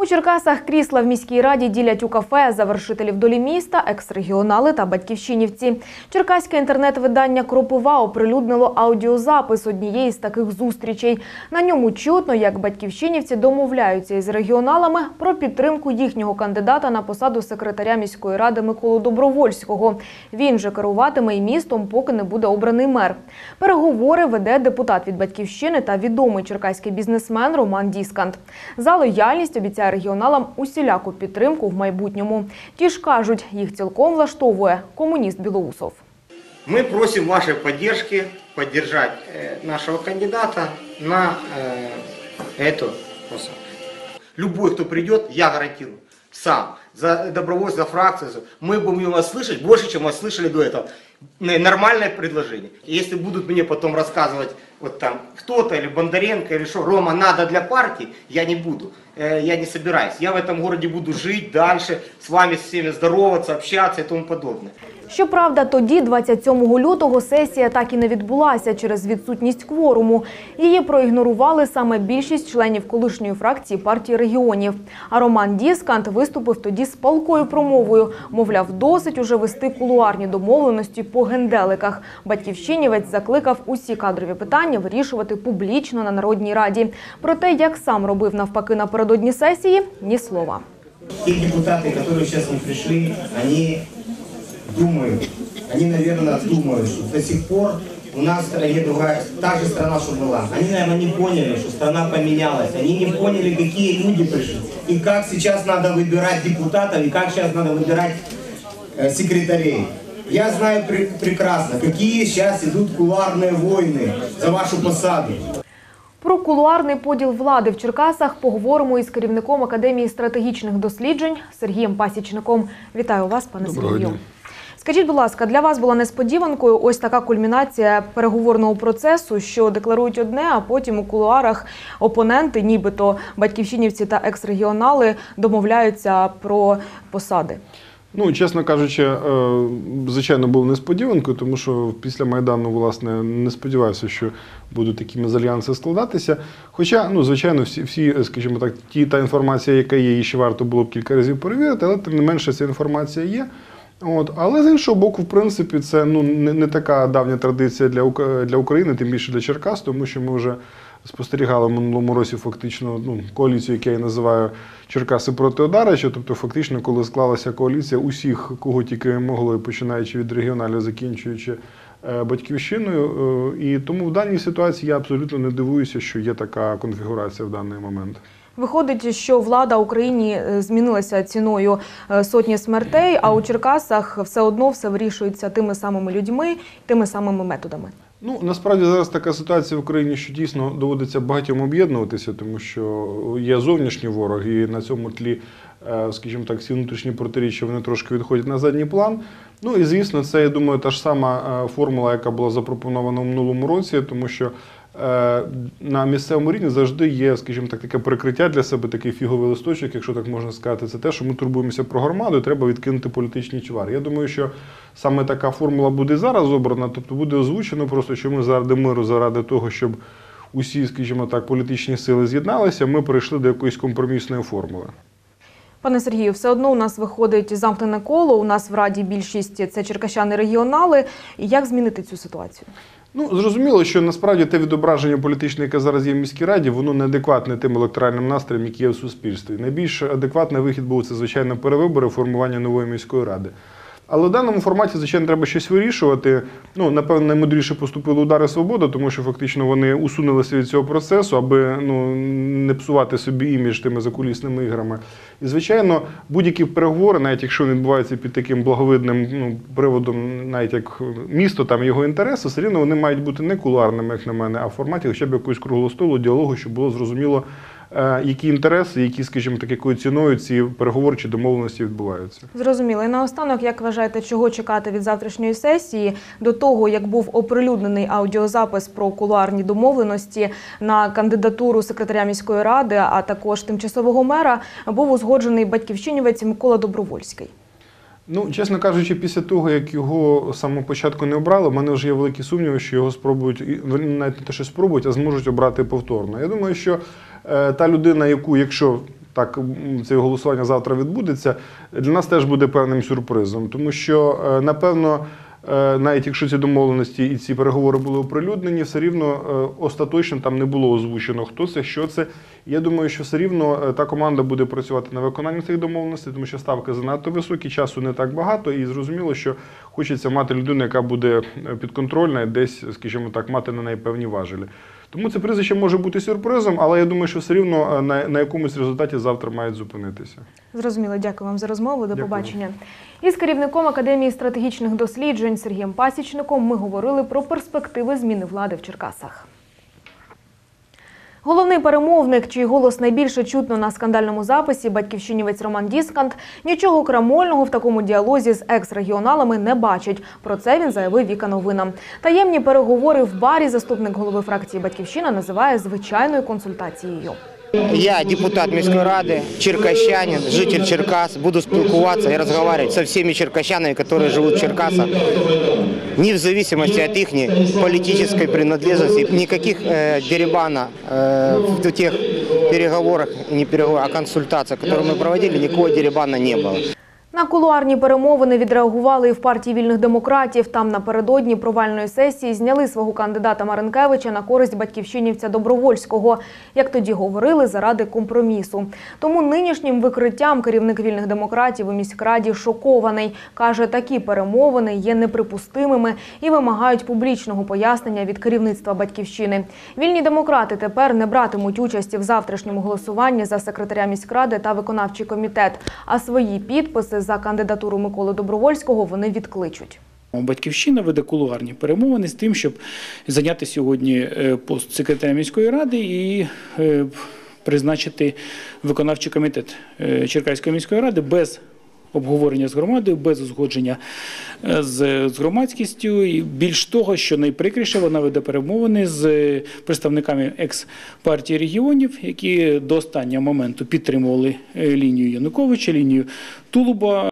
У Черкасах крісла в міській раді ділять у кафе завершителів долі міста, екс-регіонали та батьківщинівці. Черкаське інтернет-видання Кропива оприлюднило аудіозапис однієї з таких зустрічей. На ньому чутно, як батьківщинівці домовляються із регіоналами про підтримку їхнього кандидата на посаду секретаря міської ради Миколу Добровольського. Він же керуватиме і містом, поки не буде обраний мер. Переговори веде депутат від батьківщини та відомий черкаський бізнесмен Роман Діскант. За лояльність обіцяє регіоналам усіляку підтримку в майбутньому. Ті ж кажуть, їх цілком влаштовує комуніст Білоусов. Мы просим вашей поддержки, поддержать э, нашего кандидата на э, эту посаду. Любой, кто придет, я гарантирую, сам, за добровольцев, за фракцию, за- мы будем вас слышать больше, чем вас слышали до этого. Н- Нормальное предложение. И если будут мне потом рассказывать, вот там, кто-то, или Бондаренко, или что, Рома, надо для партии, я не буду. Э, Я не собираюсь. Я в этом городе буду жить дальше, с вами с всеми здороваться, общаться и тому подобное. Щоправда, тоді, 27 лютого, сесія так і не відбулася через відсутність кворуму. Її проігнорували саме більшість членів колишньої фракції партії регіонів. А Роман Діскант виступив тоді з палкою промовою. Мовляв, досить уже вести кулуарні домовленості по генделиках. Батьківщинівець закликав усі кадрові питання вирішувати публічно на Народній раді. Про те, як сам робив навпаки напередодні сесії, ні слова. Те депутаты, которые сейчас не пришли, они думают, они, наверное, думают, что до сих пор у нас в стране другая, та же страна, что была. Они, наверное, не поняли, что страна поменялась. Они не поняли, какие люди пришли. И как сейчас надо выбирать депутатов, и как сейчас надо выбирать э, секретарей. Я знаю пре- прекрасно, какие сейчас идут кулуарные войны за вашу посаду. Про кулуарний поділ влади в Черкасах поговоримо із керівником Академії стратегічних досліджень Сергієм Пасічником. Вітаю вас, пане Доброго Сергію. дня. Скажіть, будь ласка, для вас була несподіванкою ось така кульмінація переговорного процесу, що декларують одне, а потім у кулуарах опоненти, нібито батьківщинівці та екс-регіонали, домовляються про посади. Ну, чесно кажучи, е, звичайно, був несподіванкою, тому що після Майдану, власне, не сподівався, що будуть такі мезальянси складатися. Хоча, ну, звичайно, всі, всі, скажімо так, ті та інформація, яка є, її ще варто було б кілька разів перевірити, але тим не менше ця інформація є. От, але з іншого боку, в принципі, це ну, не, не така давня традиція для, для України, тим більше для Черкас, тому що ми вже спостерігали в минулому році фактично ну, коаліцію, яку я називаю Черкаси проти Одарича. Тобто, фактично, коли склалася коаліція усіх, кого тільки могли, починаючи від регіоналів, закінчуючи е, батьківщиною. Е, І тому в даній ситуації я абсолютно не дивуюся, що є така конфігурація в даний момент. Виходить, що влада Україні е, змінилася ціною сотні смертей, а у Черкасах все одно все вирішується тими самими людьми, тими самими методами. Ну насправді зараз така ситуація в Україні, що дійсно доводиться багатьом об'єднуватися, тому що є зовнішній ворог, і на цьому тлі, е, скажімо так, всі внутрішні протиріччя вони трошки відходять на задній план. Ну і звісно, це я думаю, та ж сама е, формула, яка була запропонована в минулому році, тому що. Е, На місцевому рівні завжди є, скажімо так, таке прикриття для себе, такий фіговий листочок, якщо так можна сказати, це те, що ми турбуємося про громаду, і треба відкинути політичні чвари. Я думаю, що саме така формула буде зараз обрана, тобто буде озвучено просто, що ми заради миру, заради того, щоб усі, скажімо так, політичні сили з'єдналися, ми прийшли до якоїсь компромісної формули. Пане Сергію, все одно у нас виходить замкнене коло. У нас в раді більшість це черкащани регіонали. Як змінити цю ситуацію? Ну, зрозуміло, що насправді те відображення політичне, яке зараз є в міській раді, воно неадекватне тим електоральним настроям, які є в суспільстві. Найбільш адекватний вихід був це, звичайно, перевибори, формування нової міської ради. Але в даному форматі, звичайно, треба щось вирішувати. Ну, напевно, наймудріше поступили удари свободи, тому що фактично вони усунулися від цього процесу, аби ну, не псувати собі імідж тими закулісними іграми. І, звичайно, будь-які переговори, навіть якщо вони відбуваються під таким благовидним ну, приводом, навіть як місто, там його інтереси, все рівно вони мають бути не кулуарними, як на мене, а в форматі хоча б якогось круглого столу, діалогу, щоб було зрозуміло, які інтереси, які, скажімо так, якою ціною ці переговори чи домовленості відбуваються. Зрозуміло. І наостанок, як вважаєте, чого чекати від завтрашньої сесії до того, як був оприлюднений аудіозапис про кулуарні домовленості на кандидатуру секретаря міської ради, а також тимчасового мера, був узгоджений батьківщинівець Микола Добровольський. Ну, чесно кажучи, після того, як його з самого початку не обрали, в мене вже є великі сумніви, що його спробують, ну, навіть не те, що спробують, а зможуть обрати повторно. Я думаю, що е, та людина, яку, якщо так це голосування завтра відбудеться, для нас теж буде певним сюрпризом, тому що е, напевно. е, Навіть якщо ці домовленості і ці переговори були оприлюднені, все рівно е, остаточно там не було озвучено, хто це, що це. Я думаю, що все рівно е, та команда буде працювати на виконанні цих домовленостей, тому що ставки занадто високі, часу не так багато, і зрозуміло, що хочеться мати людину, яка буде е, підконтрольна, десь, скажімо так, мати на неї певні важелі. Тому це прізвище може бути сюрпризом, але я думаю, що все рівно е, на, на якомусь результаті завтра мають зупинитися. Зрозуміло, дякую вам за розмову. До Дякую. побачення. Із керівником Академії стратегічних досліджень Сергієм Пасічником ми говорили про перспективи зміни влади в Черкасах. Головний перемовник, чий голос найбільше чутно на скандальному записі, батьківщинівець Роман Діскант, нічого крамольного в такому діалозі з екс-регіоналами не бачить. Про це він заявив Віка Новина. Таємні переговори в барі заступник голови фракції Батьківщина називає звичайною консультацією. Я депутат міської ради, черкащанин, житель Черкас. Буду спілкуватися і розмовляти со всеми черкащанами, які живуть в Черкасах, не в зависимости от их политической принадлежности, никаких э, дерибана э, в тех переговорах, не переговорах, а консультациях, которые мы проводили, никакого дерибана не было. На кулуарні перемовини відреагували і в партії вільних демократів. Там напередодні провальної сесії зняли свого кандидата Маренкевича на користь батьківщинівця Добровольського, як тоді говорили, заради компромісу. Тому нинішнім викриттям керівник вільних демократів у міськраді шокований. Каже, такі перемовини є неприпустимими і вимагають публічного пояснення від керівництва батьківщини. Вільні демократи тепер не братимуть участі в завтрашньому голосуванні за секретаря міськради та виконавчий комітет, а свої підписи за кандидатуру Миколи Добровольського вони відкличуть. Батьківщина веде кулуарні перемовини з тим, щоб зайняти сьогодні е, пост секретаря міської ради і е, призначити виконавчий комітет е, Черкаської міської ради без обговорення з громадою, без узгодження е, з, з громадськістю. І більш того, що найприкріше, вона веде перемовини з е, представниками екс-партії регіонів, які до останнього моменту підтримували е, лінію Януковича, лінію Тулуба.